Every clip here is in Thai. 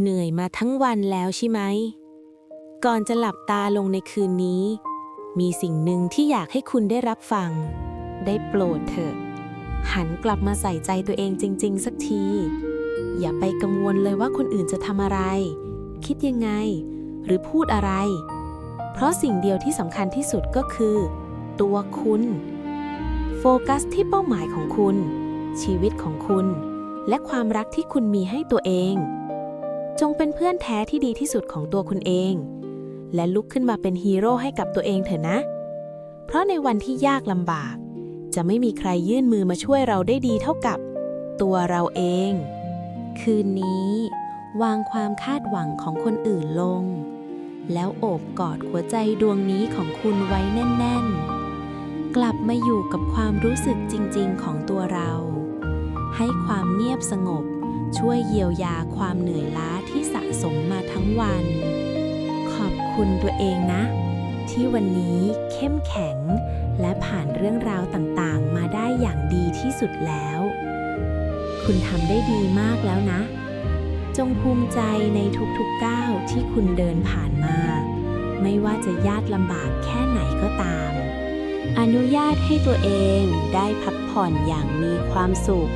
เหนื่อยมาทั้งวันแล้วใช่ไหม ก่อนจะหลับตาลงในคืนนี้ มีสิ่งหนึ่งที่อยากให้คุณได้รับฟัง ได้โปรดเถอะ หันกลับมาใส่ใจตัวเองจริง ๆ สักที อย่าไปกังวลเลยว่าคนอื่นจะทำอะไร คิดยังไง หรือพูดอะไร เพราะสิ่งเดียวที่สำคัญที่สุดก็คือ ตัวคุณ โฟกัสที่เป้าหมายของคุณ ชีวิตของคุณ และความรักที่คุณมีให้ตัวเอง จงเป็นเพื่อนแท้ที่ดีที่สุดของตัวคุณเอง และลุกขึ้นมาเป็นฮีโร่ให้กับตัวเองเถอะนะ เพราะในวันที่ยากลำบาก จะไม่มีใครยื่นมือมาช่วยเราได้ดีเท่ากับ ตัวเราเอง คืนนี้ วางความคาดหวังของคนอื่นลง แล้วโอบกอดหัวใจดวงนี้ของคุณไว้แน่น ๆ กลับมาอยู่กับความรู้สึกจริง ๆ ของตัวเรา ให้ความเงียบสงบ ช่วยเยียวยาความเหนื่อยล้าที่สะสมมาทั้งวัน ขอบคุณตัวเองนะ ที่วันนี้เข้มแข็ง และผ่านเรื่องราวต่างๆ มาได้อย่างดีที่สุดแล้ว คุณทำได้ดีมากแล้วนะ จงภูมิใจในทุกๆก้าวที่คุณเดินผ่านมา ไม่ว่าจะยากลำบากแค่ไหนก็ตาม อนุญาตให้ตัวเองได้พักผ่อนอย่างมีความสุข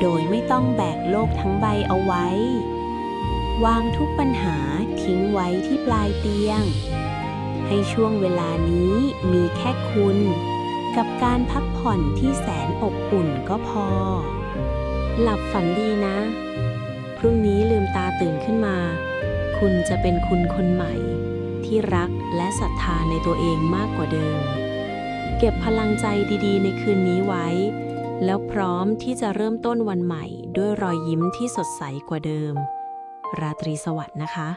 โดยไม่ต้องแบกโลกทั้งใบเอาไว้ วางทุกปัญหาทิ้งไว้ที่ปลายเตียง ให้ช่วงเวลานี้มีแค่คุณ กับการพักผ่อนที่แสนอบอุ่นก็พอ หลับฝันดีนะ พรุ่งนี้ลืมตาตื่นขึ้นมา คุณจะเป็นคุณคนใหม่ ที่รักและศรัทธาในตัวเองมากกว่าเดิม เก็บพลังใจดีๆ ในคืนนี้ไว้ แล้วพร้อมที่จะเริ่มต้นวันใหม่ด้วยรอยยิ้มที่สดใสกว่าเดิม ราตรีสวัสดิ์นะคะ